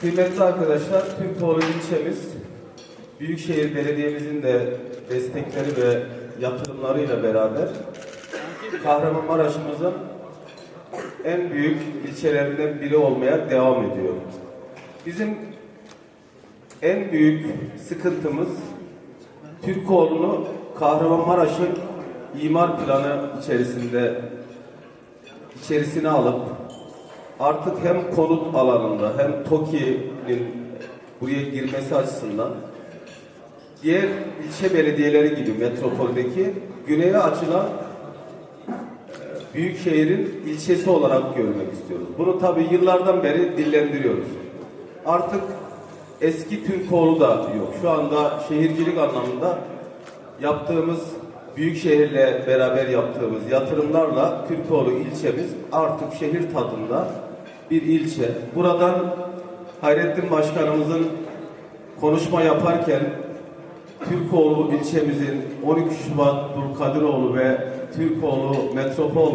Kıymetli arkadaşlar, Türkoğlu ilçemiz Büyükşehir Belediye'mizin de destekleri ve yatırımlarıyla beraber Kahramanmaraş'ımızın en büyük ilçelerinden biri olmaya devam ediyor. Bizim en büyük sıkıntımız Türkoğlu'nu Kahramanmaraş'ın imar planı içerisinde içerisine alıp artık hem konut alanında hem TOKİ'nin buraya girmesi açısından diğer ilçe belediyeleri gibi metropoldeki güneye açılan e, büyük şehrin ilçesi olarak görmek istiyoruz. Bunu tabii yıllardan beri dillendiriyoruz. Artık eski Türkoğlu da yok. Şu anda şehircilik anlamında yaptığımız büyük şehirle beraber yaptığımız yatırımlarla Türkoğlu ilçemiz artık şehir tadında bir ilçe. Buradan Hayrettin Başkanımızın konuşma yaparken Türkoğlu ilçemizin 12 Şubat Dulkadiroğlu ve Türkoğlu metropol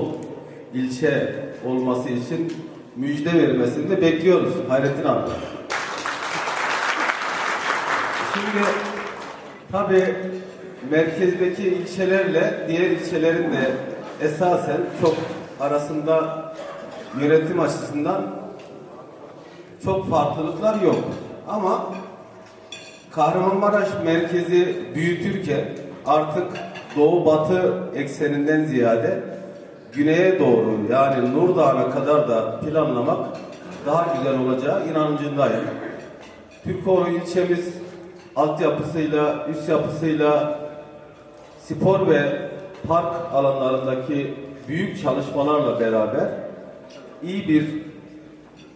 ilçe olması için müjde vermesini de bekliyoruz Hayrettin abi. Şimdi tabi merkezdeki ilçelerle diğer ilçelerin de esasen çok arasında yönetim açısından çok farklılıklar yok. Ama Kahramanmaraş merkezi büyütürken artık doğu batı ekseninden ziyade güneye doğru yani Nur Dağı'na kadar da planlamak daha güzel olacağı inancındayım. Türkoğlu ilçemiz altyapısıyla, üst yapısıyla spor ve park alanlarındaki büyük çalışmalarla beraber iyi bir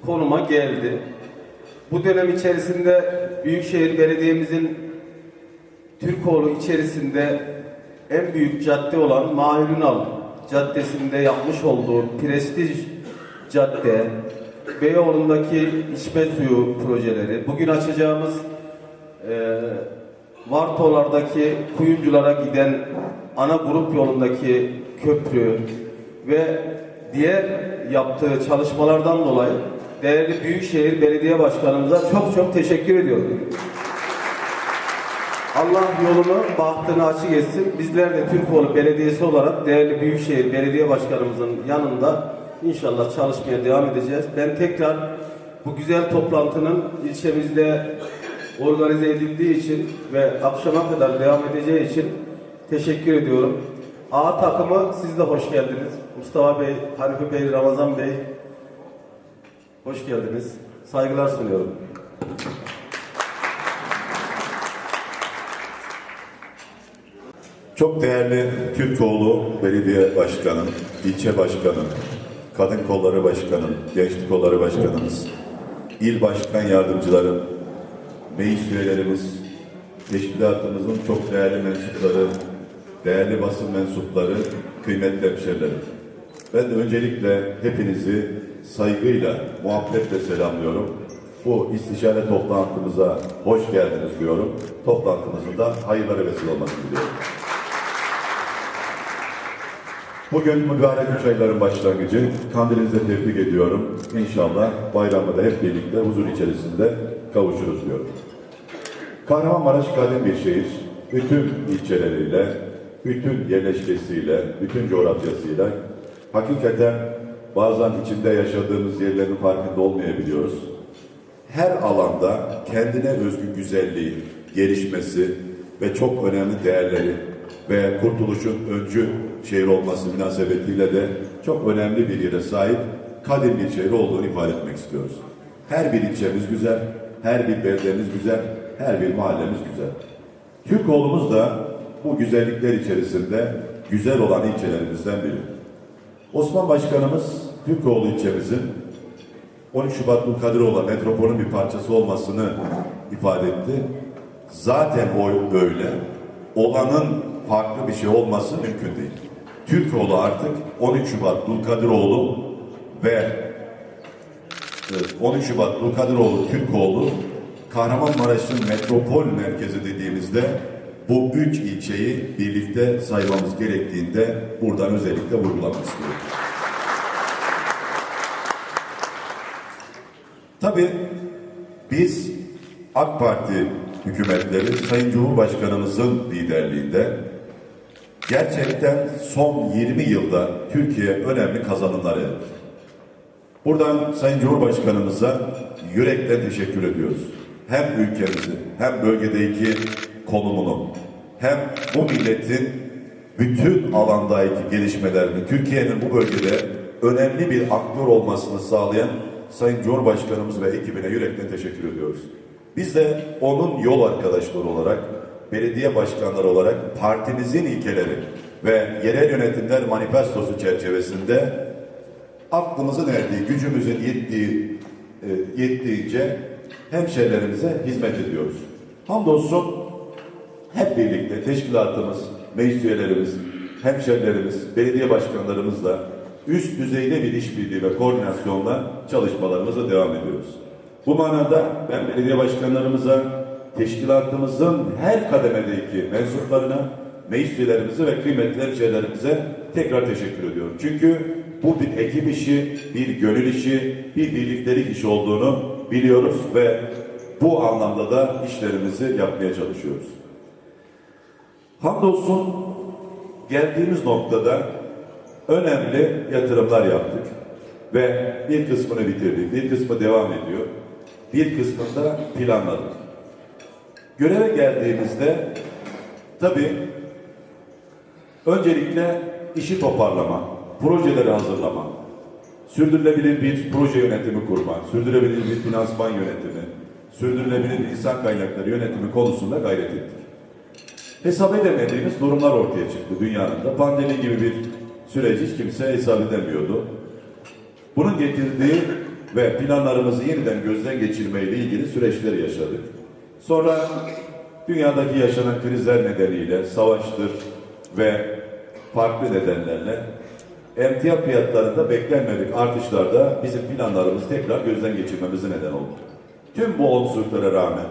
konuma geldi. Bu dönem içerisinde Büyükşehir Belediye'mizin Türkoğlu içerisinde en büyük cadde olan Mahir Ünal Caddesi'nde yapmış olduğu prestij cadde, Beyoğlu'ndaki içme suyu projeleri, bugün açacağımız e, Vartolardaki kuyumculara giden ana grup yolundaki köprü ve diğer yaptığı çalışmalardan dolayı değerli Büyükşehir Belediye Başkanımıza çok çok teşekkür ediyorum. Allah yolunu, bahtını açık etsin. Bizler de Türkoğlu Belediyesi olarak değerli Büyükşehir Belediye Başkanımızın yanında inşallah çalışmaya devam edeceğiz. Ben tekrar bu güzel toplantının ilçemizde organize edildiği için ve akşama kadar devam edeceği için teşekkür ediyorum. A takımı siz de hoş geldiniz. Mustafa Bey, Hanife Bey, Ramazan Bey hoş geldiniz. Saygılar sunuyorum. Çok değerli Türkoğlu Belediye Başkanım, ilçe başkanım, kadın kolları başkanım, gençlik kolları başkanımız, il başkan yardımcılarım, meclis üyelerimiz, teşkilatımızın çok değerli mensupları, değerli basın mensupları, kıymetli hemşerilerim. Ben de öncelikle hepinizi saygıyla, muhabbetle selamlıyorum. Bu istişare toplantımıza hoş geldiniz diyorum. Toplantımızın da hayırlara vesile olmasını diliyorum. Bugün mübarek üç ayların başlangıcı. Kandilinize tebrik ediyorum. İnşallah bayramda da hep birlikte huzur içerisinde kavuşuruz diyorum. Kahramanmaraş kadim bir şehir. Bütün ilçeleriyle, bütün yerleşkesiyle, bütün coğrafyasıyla hakikaten bazen içinde yaşadığımız yerlerin farkında olmayabiliyoruz. Her alanda kendine özgü güzelliği, gelişmesi ve çok önemli değerleri ve kurtuluşun öncü şehir olması münasebetiyle de çok önemli bir yere sahip kadim bir şehir olduğunu ifade etmek istiyoruz. Her bir ilçemiz güzel, her bir beldemiz güzel, her bir mahallemiz güzel. Türkoğlu'muz da bu güzellikler içerisinde güzel olan ilçelerimizden biri. Osman Başkanımız Türkoğlu ilçemizin 13 Şubat Dulkadiroğlu metropolün bir parçası olmasını ifade etti. Zaten o böyle. Olanın farklı bir şey olması mümkün değil. Türkoğlu artık 13 Şubat Dulkadiroğlu ve evet, 13 Şubat Dulkadiroğlu Türkoğlu Kahramanmaraş'ın metropol merkezi dediğimizde bu üç ilçeyi birlikte saymamız gerektiğinde buradan özellikle vurgulamak istiyorum. Tabii Biz AK Parti hükümetleri Sayın Cumhurbaşkanımızın liderliğinde gerçekten son 20 yılda Türkiye önemli kazanımlar elde etti. Buradan Sayın Cumhurbaşkanımıza yürekten teşekkür ediyoruz. Hem ülkemizi hem bölgedeki konumunu hem bu milletin bütün alandaki gelişmelerini Türkiye'nin bu bölgede önemli bir aktör olmasını sağlayan Sayın Cumhurbaşkanımız ve ekibine yürekten teşekkür ediyoruz. Biz de onun yol arkadaşları olarak, belediye başkanları olarak partimizin ilkeleri ve yerel yönetimler manifestosu çerçevesinde aklımızın erdiği, gücümüzün yettiği, e, yettiğince hemşerilerimize hizmet ediyoruz. Hamdolsun hep birlikte teşkilatımız, meclis üyelerimiz, hemşerilerimiz, belediye başkanlarımızla üst düzeyde bir işbirliği ve koordinasyonla çalışmalarımıza devam ediyoruz. Bu manada ben belediye başkanlarımıza, teşkilatımızın her kademedeki mensuplarına, meclis üyelerimize ve kıymetli hemşehrilerimize tekrar teşekkür ediyorum. Çünkü bu bir ekip işi, bir gönül işi, bir birliktelik işi olduğunu biliyoruz ve bu anlamda da işlerimizi yapmaya çalışıyoruz. Hamdolsun geldiğimiz noktada önemli yatırımlar yaptık ve bir kısmını bitirdik, bir kısmı devam ediyor, bir kısmını da planladık. Göreve geldiğimizde tabii öncelikle işi toparlama, projeleri hazırlama, sürdürülebilir bir proje yönetimi kurma, sürdürülebilir bir finansman yönetimi, sürdürülebilir insan kaynakları yönetimi konusunda gayret ettik. Hesap edemediğimiz durumlar ortaya çıktı dünyanın da. Pandemi gibi bir süreci hiç kimse hesap edemiyordu. Bunun getirdiği ve planlarımızı yeniden gözden geçirmeyle ilgili süreçleri yaşadık. Sonra dünyadaki yaşanan krizler nedeniyle savaştır ve farklı nedenlerle emtia fiyatlarında beklenmedik artışlarda bizim planlarımızı tekrar gözden geçirmemize neden oldu. Tüm bu olumsuzluklara rağmen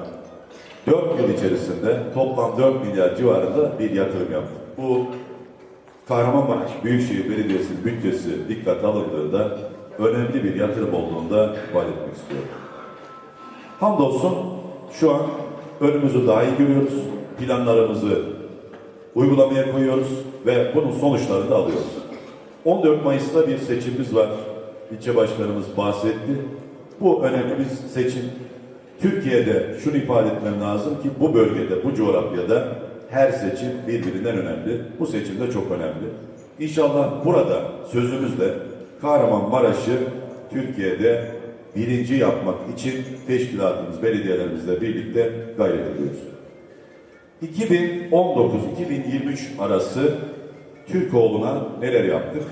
4 yıl içerisinde toplam 4 milyar civarında bir yatırım yaptık. Bu Kahramanmaraş Büyükşehir Belediyesi'nin bütçesi dikkat alındığında önemli bir yatırım olduğunu da ifade etmek istiyorum. Hamdolsun şu an önümüzü daha iyi görüyoruz. Planlarımızı uygulamaya koyuyoruz ve bunun sonuçlarını da alıyoruz. 14 Mayıs'ta bir seçimimiz var. İlçe başkanımız bahsetti. Bu önemli bir seçim. Türkiye'de şunu ifade etmem lazım ki bu bölgede, bu coğrafyada her seçim birbirinden önemli. Bu seçim de çok önemli. İnşallah burada sözümüzle Kahramanmaraş'ı Türkiye'de birinci yapmak için teşkilatımız, belediyelerimizle birlikte gayret ediyoruz. 2019-2023 arası Türkoğlu'na neler yaptık?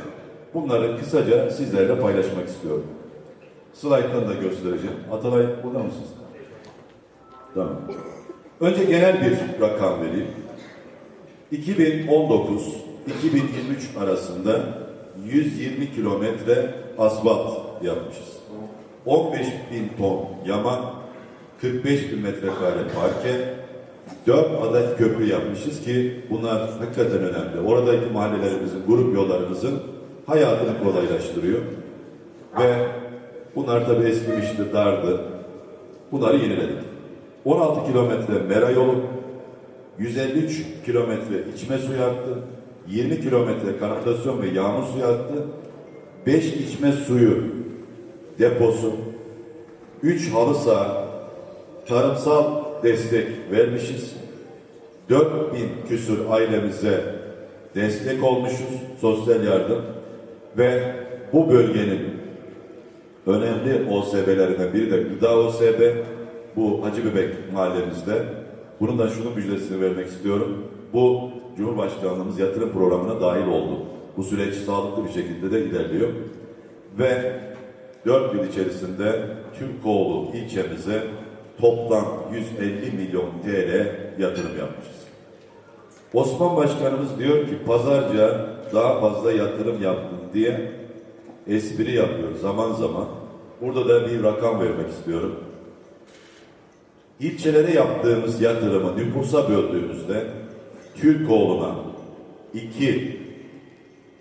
Bunları kısaca sizlerle paylaşmak istiyorum. Slayttan da göstereceğim. Atalay burada mısınız? Tamam. Önce genel bir rakam vereyim. 2019-2023 arasında 120 kilometre asfalt yapmışız. 15 bin ton yama, 45 bin metrekare parke, 4 adet köprü yapmışız ki bunlar hakikaten önemli. Oradaki mahallelerimizin, grup yollarımızın hayatını kolaylaştırıyor. Ve bunlar tabii eskimişti, dardı. Bunları yeniledik. 16 kilometre mera yolu, 153 kilometre içme suyu hattı, 20 kilometre kanalizasyon ve yağmur suyu hattı, 5 içme suyu deposu, 3 halı saha, tarımsal destek vermişiz. 4000 küsur ailemize destek olmuşuz, sosyal yardım ve bu bölgenin önemli OSB'lerinden biri de Gıda OSB. Bu Hacı Bebek mahallemizde. Bunun da şunu müjdesini vermek istiyorum. Bu Cumhurbaşkanlığımız yatırım programına dahil oldu. Bu süreç sağlıklı bir şekilde de ilerliyor. Ve 4 yıl içerisinde Türkoğlu ilçemize toplam 150 milyon TL yatırım yapmışız. Osman Başkanımız diyor ki pazarca daha fazla yatırım yaptın diye espri yapıyor zaman zaman. Burada da bir rakam vermek istiyorum. İlçelere yaptığımız yatırımı nüfusa böldüğümüzde Türkoğlu'na 2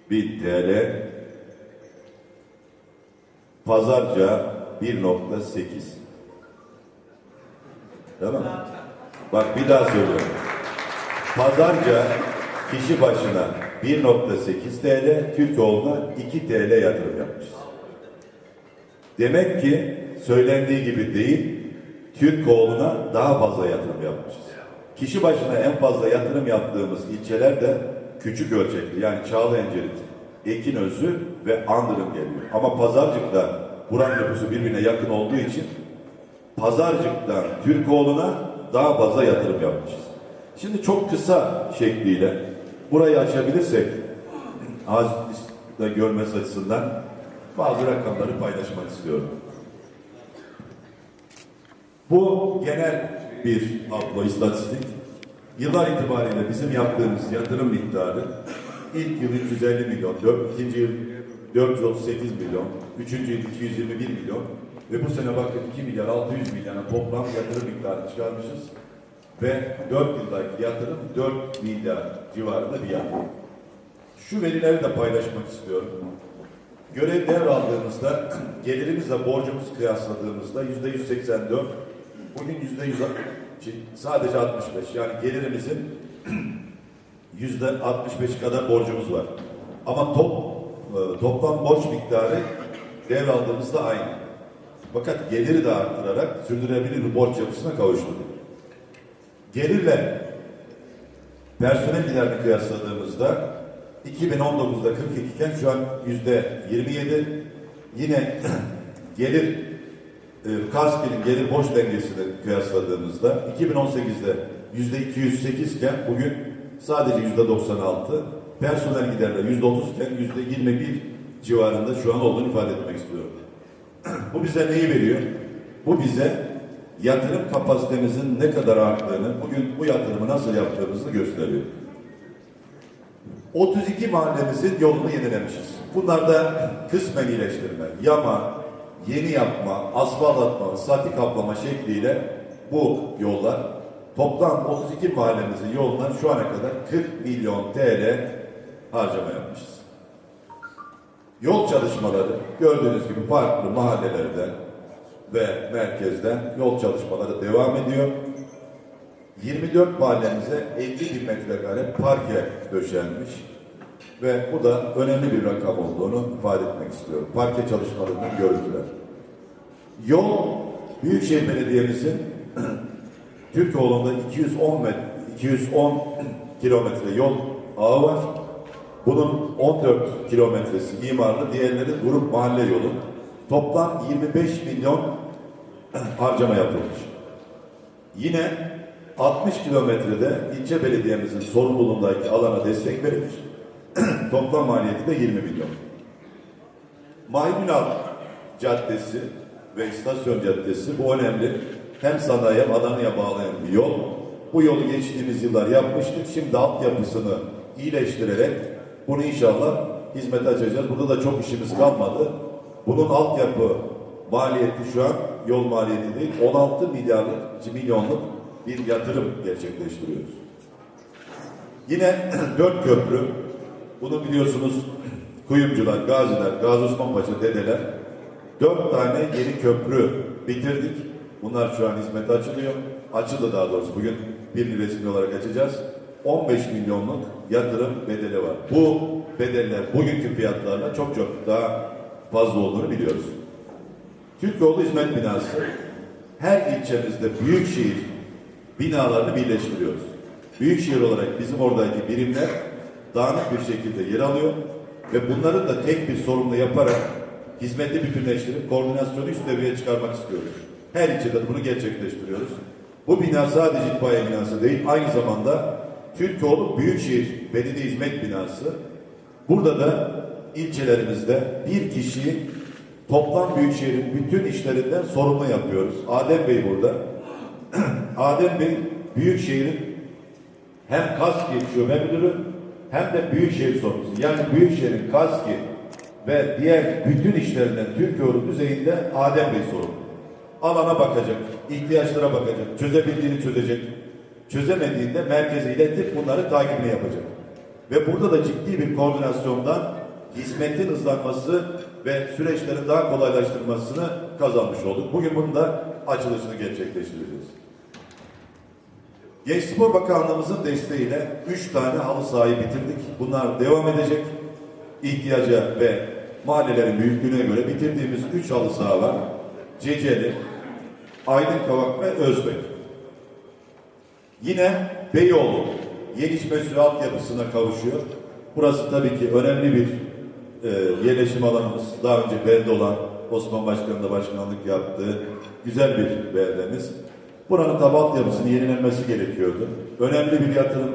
bin TL, Pazarca 1.8. Tamam mı? Bak bir daha söylüyorum. Pazarca kişi başına 1.8 TL, Türkoğlu'na 2 TL yatırım yapmışız. Demek ki söylendiği gibi değil, Türkoğlu'na daha fazla yatırım yapmışız. Kişi başına en fazla yatırım yaptığımız ilçeler de küçük ölçekli. Yani Çağlayancık, Ekinözü ve Andırın geliyor. Ama Pazarcık'ta buranın nüfusu birbirine yakın olduğu için Pazarcık'tan Türkoğlu'na daha fazla yatırım yapmışız. Şimdi çok kısa şekliyle burayı açabilirsek az da görmesi açısından bazı rakamları paylaşmak istiyorum. Bu genel bir tablo, istatistik. Yıllar itibariyle bizim yaptığımız yatırım miktarı ilk yıl 350 milyon, dört, ikinci yıl 438 milyon, üçüncü yıl 221 milyon ve bu sene bakın 2 milyar 600 milyona toplam yatırım miktarı çıkarmışız ve 4 yıldaki yatırım 4 milyar civarında bir yatırım. Şu verileri de paylaşmak istiyorum. Görev devraldığımızda gelirimizle borcumuzu kıyasladığımızda yüzde 184, bugün yüzde 100 sadece 65 yani gelirimizin yüzde 65 kadar borcumuz var. Ama top, e, toplam borç miktarı devraldığımızda aynı. Fakat geliri de arttırarak sürdürülebilir bir borç yapısına kavuştuk. Gelirle personel giderini kıyasladığımızda 2019'da 42 iken şu an yüzde 27 yine gelir e, KASKİ'nin gelir borç dengesini kıyasladığımızda 2018'de yüzde 208 iken bugün sadece yüzde 96 personel giderleri yüzde 30 iken yüzde 21 civarında şu an olduğunu ifade etmek istiyorum. Bu bize neyi veriyor? Bu bize yatırım kapasitemizin ne kadar arttığını, bugün bu yatırımı nasıl yaptığımızı gösteriyor. 32 mahallemizin yolunu yenilemişiz. Bunlar da kısmen iyileştirme, yama, yeni yapma, asfalt atma, sati kaplama şekliyle bu yollar toplam 32 mahallemizin yoluna şu ana kadar 40 milyon TL harcama yapmışız. Yol çalışmaları gördüğünüz gibi farklı mahallelerden ve merkezden yol çalışmaları devam ediyor. 24 mahallemize 50 bin metrekare parke döşenmiş ve bu da önemli bir rakam olduğunu ifade etmek istiyorum. Parke çalışmalarından görüntüler. Yol Büyükşehir Belediye'mizin Türkoğlu'nda 210 met 210 kilometre yol ağı var. Bunun 14 kilometresi imarlı, diğerleri grup mahalle yolu. Toplam 25 milyon harcama yapılmış. Yine 60 kilometrede ilçe belediyemizin sorumluluğundaki alana destek verilmiş. Toplam maliyeti de 20 milyon. Maymunal Caddesi ve İstasyon Caddesi bu önemli. Hem sanayi hem Adana'ya bağlayan bir yol. Bu yolu geçtiğimiz yıllar yapmıştık. Şimdi altyapısını iyileştirerek bunu inşallah hizmete açacağız. Burada da çok işimiz kalmadı. Bunun altyapı maliyeti şu an yol maliyeti değil 16 milyarlık milyonluk bir yatırım gerçekleştiriyoruz. Yine dört köprü. Bunu biliyorsunuz kuyumcular, gaziler, Gazi Osman Paşa dedeler dört tane yeni köprü bitirdik. Bunlar şu an hizmete açılıyor. Açıldı daha doğrusu. Bugün birini resmi olarak açacağız. 15 milyonluk yatırım bedeli var. Bu bedeller bugünkü fiyatlarla çok çok daha fazla olduğunu biliyoruz. Türkoğlu Hizmet Binası her ilçemizde büyükşehir binalarını birleştiriyoruz. Büyükşehir olarak bizim oradaki birimler dağınık bir şekilde yer alıyor ve bunları da tek bir sorumlu yaparak hizmeti bütünleştirip koordinasyonu üst seviyeye çıkarmak istiyoruz. Her ilçede de bunu gerçekleştiriyoruz. Bu bina sadece itfaiye binası değil, aynı zamanda Türkoğlu Büyükşehir Belediye Hizmet Binası. Burada da ilçelerimizde bir kişiyi toplam Büyükşehir'in bütün işlerinden sorumlu yapıyoruz. Adem Bey burada. Adem Bey Büyükşehir'in hem KASKİ şube müdürü hem de Büyükşehir sorumlusu. Yani Büyükşehir'in KASKİ ve diğer bütün işlerinden Türkiye düzeyinde Adem Bey sorumlu. Alana bakacak, ihtiyaçlara bakacak, çözebildiğini çözecek, çözemediğinde merkeze iletip bunları takibini yapacak. Ve burada da ciddi bir koordinasyondan hizmetin hızlanması ve süreçlerin daha kolaylaştırmasını kazanmış olduk. Bugün bunun da açılışını gerçekleştireceğiz. Gençspor Bakanlığımızın desteğiyle 3 tane halı sahayı bitirdik. Bunlar devam edecek. İhtiyaca ve mahallelerin büyüklüğüne göre bitirdiğimiz 3 halı saha var. Ceceli, Aydın Kavak ve Özbek. Yine Beyoğlu gelişme süre altyapısına kavuşuyor. Burası tabii ki önemli bir e, yerleşim alanımız. Daha önce belde olan Osman Başkan'ın da başkanlık yaptığı güzel bir beldemiz. Buranın tabi altyapısının yenilenmesi gerekiyordu. Önemli bir yatırım.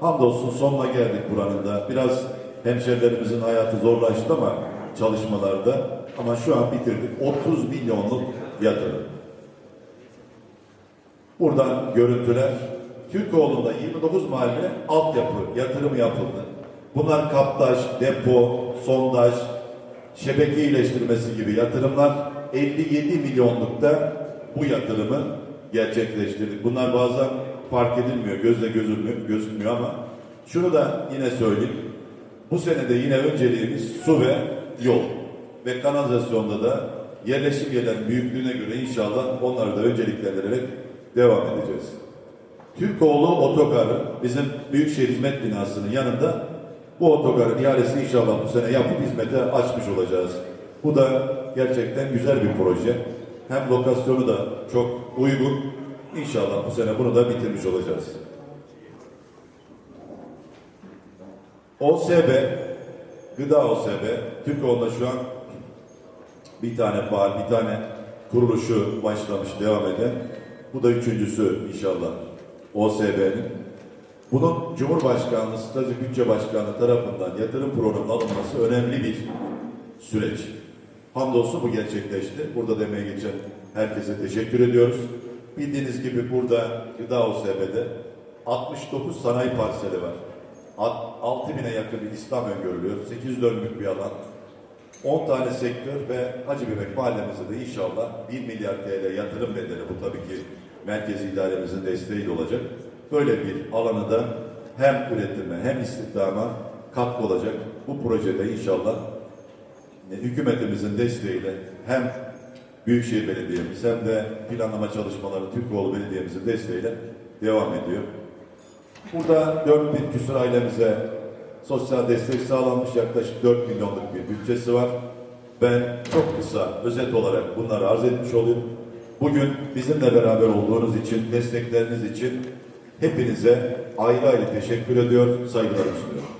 Hamdolsun sonuna geldik buranın da. Biraz hemşerilerimizin hayatı zorlaştı ama çalışmalarda. Ama şu an bitirdik. 30 milyonluk yatırım. Buradan görüntüler. Türkoğlu'nda 29 mahalle altyapı yatırımı yapıldı. Bunlar kaptaş, depo, sondaj, şebeke iyileştirmesi gibi yatırımlar 57 milyonlukta bu yatırımı gerçekleştirdik. Bunlar bazen fark edilmiyor, gözle gözükmüyor, gözükmüyor ama şunu da yine söyleyeyim. Bu senede yine önceliğimiz su ve yol ve kanalizasyonda da yerleşim yerlerin büyüklüğüne göre inşallah onları da önceliklendirerek devam edeceğiz. Türkoğlu Otogarı bizim Büyükşehir Hizmet Binası'nın yanında bu otogarın ihalesi inşallah bu sene yapıp hizmete açmış olacağız. Bu da gerçekten güzel bir proje. Hem lokasyonu da çok uygun. İnşallah bu sene bunu da bitirmiş olacağız. OSB, Gıda OSB, Türkoğlu'nda şu an bir tane faal, bir tane kuruluşu başlamış, devam eden. Bu da üçüncüsü inşallah OSB'nin. Bunun Cumhurbaşkanlığı, Strateji Bütçe Başkanlığı tarafından yatırım programına alınması önemli bir süreç. Hamdolsun bu gerçekleşti. Burada demeye geçen herkese teşekkür ediyoruz. Bildiğiniz gibi burada Gıda OSB'de 69 sanayi parseli var. 6 bine yakın bir İslam öngörülüyor. 800 dönümlük bir alan. 10 tane sektör ve Hacı Bebek mahallemizde de inşallah 1 milyar TL yatırım bedeli bu tabii ki merkezi idaremizin desteğiyle olacak. Böyle bir alanı da hem üretime hem istihdama katkı olacak. Bu projede inşallah hükümetimizin desteğiyle hem Büyükşehir Belediye'miz hem de planlama çalışmaları Türkoğlu Belediye'mizin desteğiyle devam ediyor. Burada 4 bin küsur ailemize sosyal destek sağlanmış yaklaşık 4 milyonluk bir bütçesi var. Ben çok kısa özet olarak bunları arz etmiş olayım. Bugün bizimle beraber olduğunuz için, destekleriniz için hepinize ayrı ayrı teşekkür ediyor, saygılarımı sunuyorum.